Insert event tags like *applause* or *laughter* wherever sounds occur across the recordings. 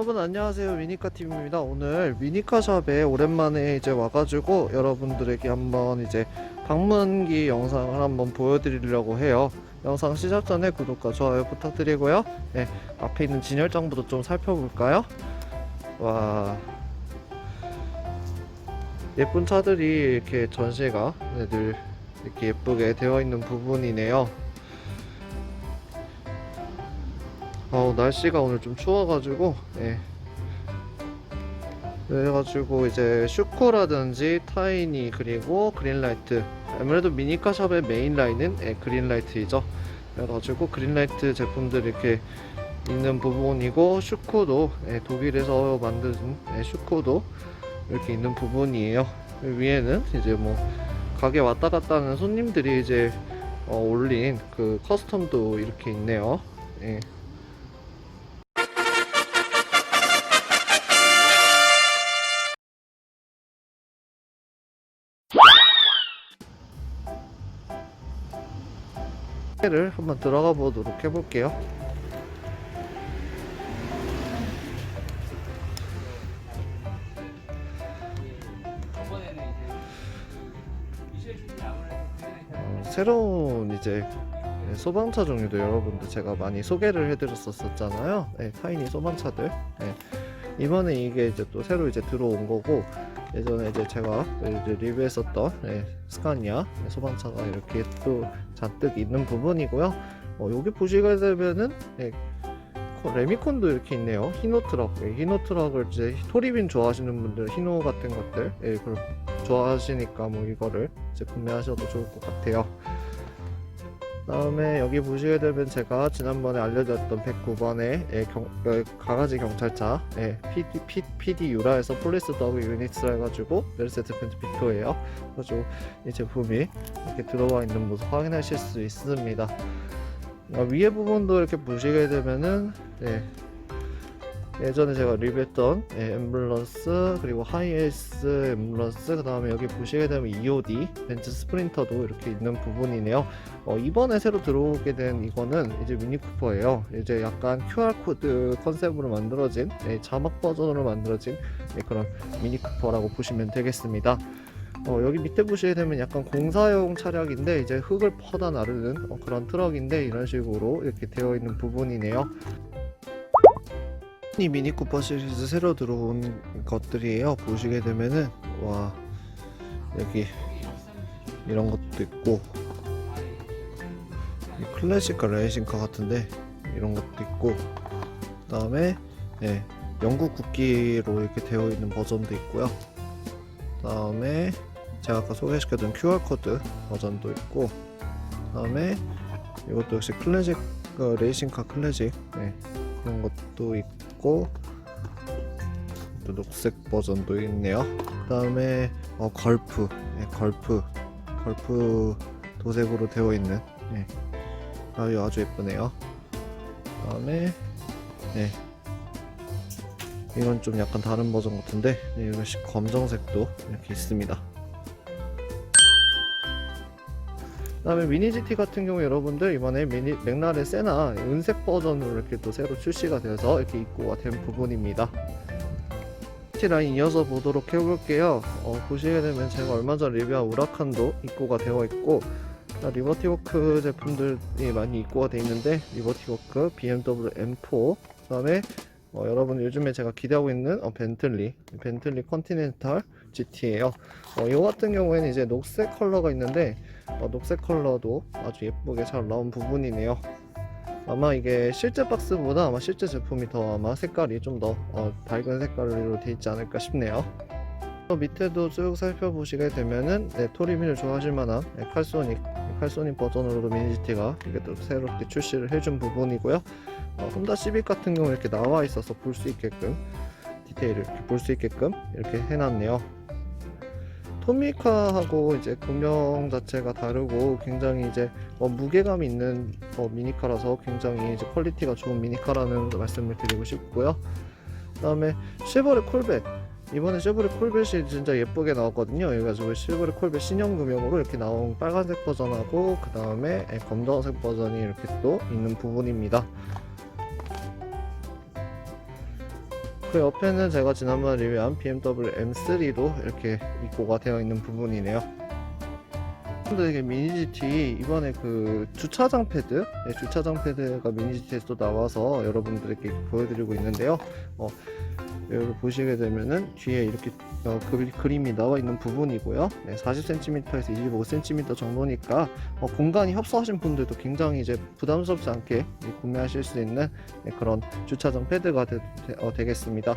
여러분 안녕하세요 미니카 팀입니다. 오늘 미니카 샵에 오랜만에 이제 와가지고 여러분들에게 한번 이제 방문기 영상을 한번 보여드리려고 해요. 영상 시작 전에 구독과 좋아요 부탁드리고요. 네, 앞에 있는 진열장부터 좀 살펴볼까요? 와 예쁜 차들이 이렇게 전시가 네, 늘 이렇게 예쁘게 되어 있는 부분이네요. 어, 날씨가 오늘 좀 추워가지고, 예. 그래가지고 이제 슈코라든지 타이니 그리고 그린라이트 아무래도 미니카 샵의 메인 라인은 예, 그린라이트이죠 그래가지고 그린라이트 제품들 이렇게 있는 부분이고 슈코도 예, 독일에서 만든 예, 슈코도 이렇게 있는 부분이에요 위에는 이제 뭐 가게 왔다 갔다 하는 손님들이 이제 어, 올린 그 커스텀도 이렇게 있네요 예. 를 한번 들어가 보도록 해볼게요. 어, 새로운 이제 소방차 종류도 여러분들 제가 많이 소개를 해드렸었잖아요. 네, 타이니 소방차들. 네. 이번에 이게 이제 또 새로 이제 들어온 거고 예전에 이제 제가 이제 리뷰했었던 네, 스카니아 소방차가 이렇게 또 잔뜩 있는 부분이고요. 어, 여기 보시게 되면은 네, 코- 레미콘도 이렇게 있네요. 히노 트럭, 예, 히노 트럭을 이제 토리빈 좋아하시는 분들, 히노 같은 것들, 예, 그걸 좋아하시니까 뭐 이거를 이제 구매하셔도 좋을 것 같아요. 다음에 여기 보시게 되면 제가 지난번에 알려드렸던 109번의 예, 경, 어, 가가지 경찰차 예, PD, P, PDU라에서 폴리스 더그 유닛을 해가지고 메르세드 벤트 비토예요. 그래가지고 이 제품이 이렇게 들어와 있는 모습 확인하실 수 있습니다. 어, 위에 부분도 이렇게 보시게 되면은 예, 예전에 제가 리뷰했던 예, 앰뷸런스 그리고 하이에이스 앰뷸런스 그 다음에 여기 보시게 되면 EOD 벤츠 스프린터도 이렇게 있는 부분이네요. 어, 이번에 새로 들어오게 된 이거는 이제 미니쿠퍼예요. 이제 약간 QR코드 컨셉으로 만들어진 예, 자막 버전으로 만들어진 예, 그런 미니쿠퍼라고 보시면 되겠습니다. 어, 여기 밑에 보시게 되면 약간 공사용 차량인데 이제 흙을 퍼다 나르는 어, 그런 트럭인데 이런 식으로 이렇게 되어 있는 부분이네요 이 미니 쿠퍼 시리즈 새로 들어온 것들이에요. 보시게 되면은 와 여기 이런 것도 있고 이 클래식카 레이싱카 같은데 이런 것도 있고 그 다음에 예, 영국 국기로 이렇게 되어 있는 버전도 있고요. 그 다음에 제가 아까 소개시켜드린 QR 코드 버전도 있고 그 다음에 이것도 역시 클래식 어, 레이싱카 클래식 예, 그런 것도 있고 또 녹색 버전도 있네요. 그 다음에 어, 걸프, 네, 걸프, 걸프 도색으로 되어 있는 네. 아주 아주 예쁘네요. 그 다음에 네. 이건 좀 약간 다른 버전 같은데 네, 이것이 검정색도 이렇게 있습니다. 그다음에 미니 GT 같은 경우 여러분들 이번에 미니 맥라렌 세나 은색 버전으로 이렇게 또 새로 출시가 되어서 이렇게 입고가 된 부분입니다. 라인 이어서 보도록 해볼게요. 어, 보시게 되면 제가 얼마 전 리뷰한 우라칸도 입고가 되어 있고 자, 리버티워크 제품들이 많이 입고가 되어 있는데 리버티워크, BMW M4 그 다음에 어, 여러분 요즘에 제가 기대하고 있는 어, 벤틀리 벤틀리 컨티넨탈 GT예요. 어, 이거 같은 경우에는 이제 녹색 컬러가 있는데 어, 녹색 컬러도 아주 예쁘게 잘 나온 부분이네요. 아마 이게 실제 박스보다 아마 실제 제품이 더 아마 색깔이 좀 더 어, 밝은 색깔로 되어 있지 않을까 싶네요. 또 밑에도 쭉 살펴보시게 되면은 네, 토리민을 좋아하실 만한 네, 칼소닉 칼소닉 버전으로도 미니지티가 이게 또 새롭게 출시를 해준 부분이고요. 어, 혼다 시빅 같은 경우 이렇게 나와 있어서 볼 수 있게끔 디테일을 이렇게 볼 수 있게끔 이렇게 해놨네요. 토미카하고 이제 구명 자체가 다르고 굉장히 이제 어, 무게감 있는 어, 미니카라서 굉장히 이제 퀄리티가 좋은 미니카라는 말씀을 드리고 싶고요. 그다음에 쉐보레 콜벳 이번에 쉐보레 콜벳이 진짜 예쁘게 나왔거든요. 그래가지고 쉐보레 콜벳 신형 구명으로 이렇게 나온 빨간색 버전하고 그 다음에 검정색 버전이 이렇게 또 있는 부분입니다. 그 옆에는 제가 지난번 리뷰한 BMW M3도 이렇게 입고가 되어 있는 부분이네요. 근데 이게 미니 GT 이번에 그 주차장 패드, 네, 주차장 패드가 미니 GT에서 나와서 여러분들에게 보여드리고 있는데요. 어, 여기 보시게 되면은 뒤에 이렇게 어, 그, 그림이 나와 있는 부분이고요. 네, 40cm에서 25cm 정도니까 어, 공간이 협소하신 분들도 굉장히 이제 부담스럽지 않게 이 구매하실 수 있는 네, 그런 주차장 패드가 되, 겠습니다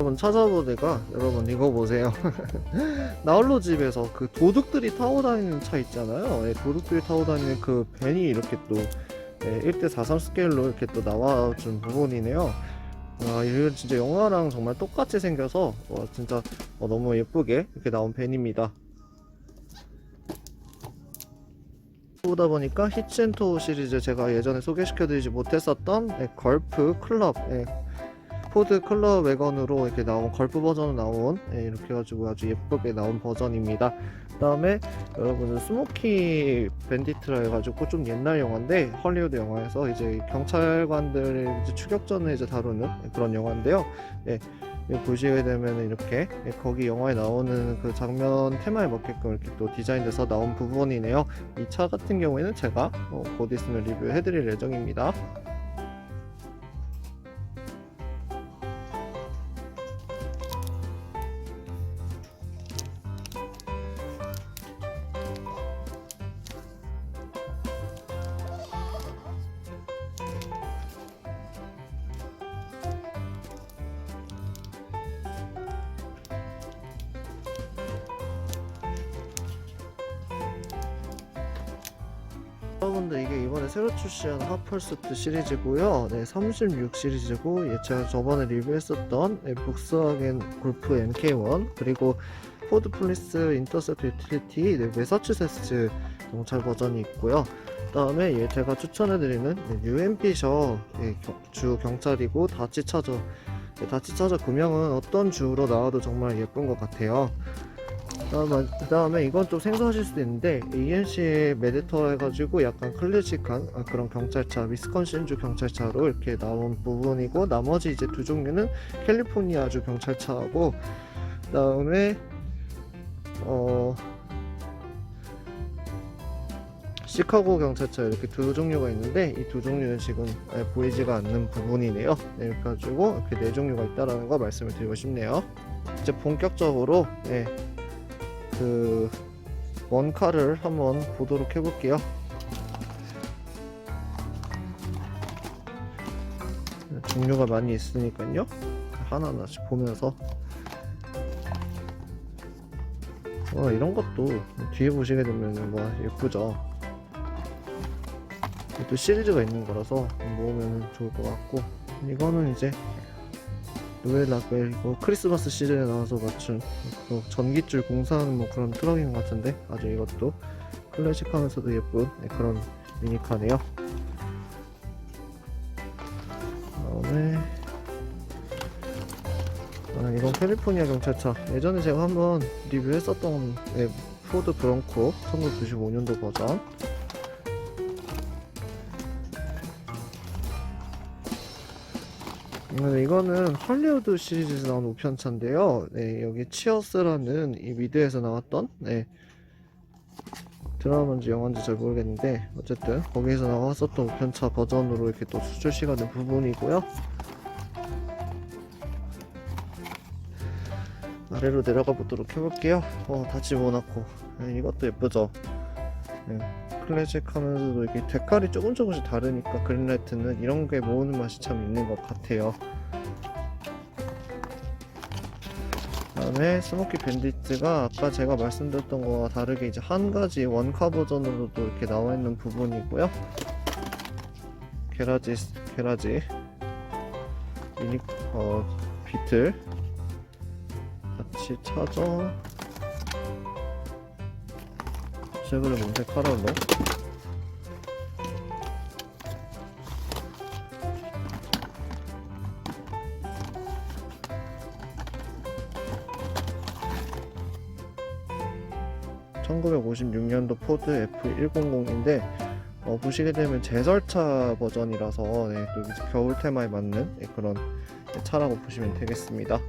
여러분 찾아보다가? 여러분 이거 보세요. *laughs* 나홀로 집에서 그 도둑들이 타고 다니는 차 있잖아요. 예, 도둑들이 타고 다니는 그 벤이 이렇게 또 예, 1대43 스케일로 이렇게 또 나와준 부분이네요. 와 이건 진짜 영화랑 정말 똑같이 생겨서 와, 진짜 어, 너무 예쁘게 이렇게 나온 벤입니다. 보다 보니까 히치앤토 시리즈 제가 예전에 소개시켜드리지 못했었던 예, 걸프 클럽 예, 포드 클럽 외건으로 이렇게 나온 걸프 버전으로 나온 예, 이렇게 해가지고 아주 예쁘게 나온 버전입니다. 그다음에 여러분은 스모키 밴디트라 해가지고 좀 옛날 영화인데 헐리우드 영화에서 이제 경찰관들의 이제 추격전을 이제 다루는 그런 영화인데요. 예, 보시게 되면 이렇게 예, 거기 영화에 나오는 그 장면 테마에 맞게끔 이렇게 또 디자인돼서 나온 부분이네요. 이 차 같은 경우에는 제가 어, 곧 있으면 리뷰해드릴 예정입니다. 여러분들 이게 이번에 새로 출시한 하펄스트 시리즈고요. 네, 36 시리즈고 예, 제가 저번에 리뷰했었던 예, 복스와겐 골프 MK1 그리고 포드 플리스 인터셉트 유틸리티 네, 매사추세츠 경찰 버전이 있고요. 그다음에 예, 제가 추천해드리는 네, UMP셔 예, 겨- 주 경찰이고 다치 차저 예, 다치 차저 구명은 어떤 주로 나와도 정말 예쁜 것 같아요. 그다음에, 이건 좀 생소하실 수도 있는데 ENC의 메디터 해가지고 약간 클래식한 아, 그런 경찰차 위스콘신주 경찰차로 이렇게 나온 부분이고 나머지 이제 두 종류는 캘리포니아주 경찰차하고 그다음에 어 시카고 경찰차 이렇게 두 종류가 있는데 이 두 종류는 지금 예, 보이지가 않는 부분이네요. 네, 그래가지고 이렇게 네 종류가 있다라는 거 말씀을 드리고 싶네요. 이제 본격적으로 예, 그 원카를 한번 보도록 해볼게요. 종류가 많이 있으니까요. 하나하나씩 보면서 와 이런 것도 뒤에 보시게 되면 와 예쁘죠. 또 시리즈가 있는 거라서 모으면 좋을 것 같고 이거는 이제 노엘 라 벨 이거 크리스마스 시즌에 나와서 맞춘 그 전기줄 공사하는 뭐 그런 트럭인 것 같은데 아주 이것도 클래식하면서도 예쁜 네, 그런 미니카네요. 다음에 아 이건 캘리포니아 경찰차 예전에 제가 한번 리뷰했었던 네, 포드 브ronco 1995년도 버전 네, 이거는 헐리우드 시리즈에서 나온 우편차인데요. 네, 여기 치어스라는 이 미드에서 나왔던 네, 드라마인지 영화인지 잘 모르겠는데 어쨌든 거기에서 나왔었던 우편차 버전으로 이렇게 또 출시가 된 부분이고요. 아래로 내려가 보도록 해볼게요. 어, 다치 모나코. 네, 이것도 예쁘죠? 네, 클래식 하면서도 이게 색깔이 조금 조금씩 다르니까 그린라이트는 이런 게 모으는 맛이 참 있는 것 같아요. 다음에 스모키 밴디트가 아까 제가 말씀드렸던 거와 다르게 이제 한 가지 원카 버전으로도 이렇게 나와 있는 부분이고요. 게라지 게라지 미니 어 비틀 같이 차죠. 쉐그레 몬테 카랄로 (1956년도) 포드 F100인데 어, 보시게 되면 제설차 버전이라서 네, 또 겨울 테마에 맞는 네, 그런 차라고 보시면 되겠습니다.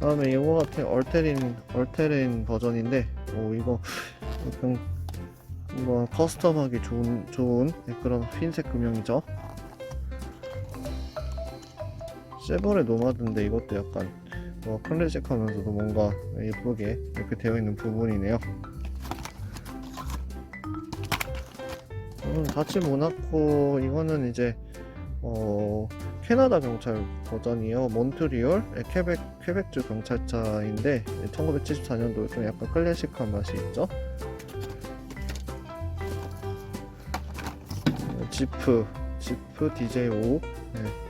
다음에 이거 같은 얼테린 얼테린 버전인데 오 이거 약간 이거 커스텀하기 좋은 좋은 네, 그런 흰색 금형이죠. 쉐보레 노마드인데 이것도 약간 어, 클래식하면서도 뭔가 예쁘게 이렇게 되어 있는 부분이네요. 이건 다치 모나코 이거는 이제 어 캐나다 경찰 버전이요. 몬트리올 네, 퀘벡 퀘벡주 경찰차인데 1974년도 좀 약간 클래식한 맛이 있죠. 어, 지프 지프 DJ5 네.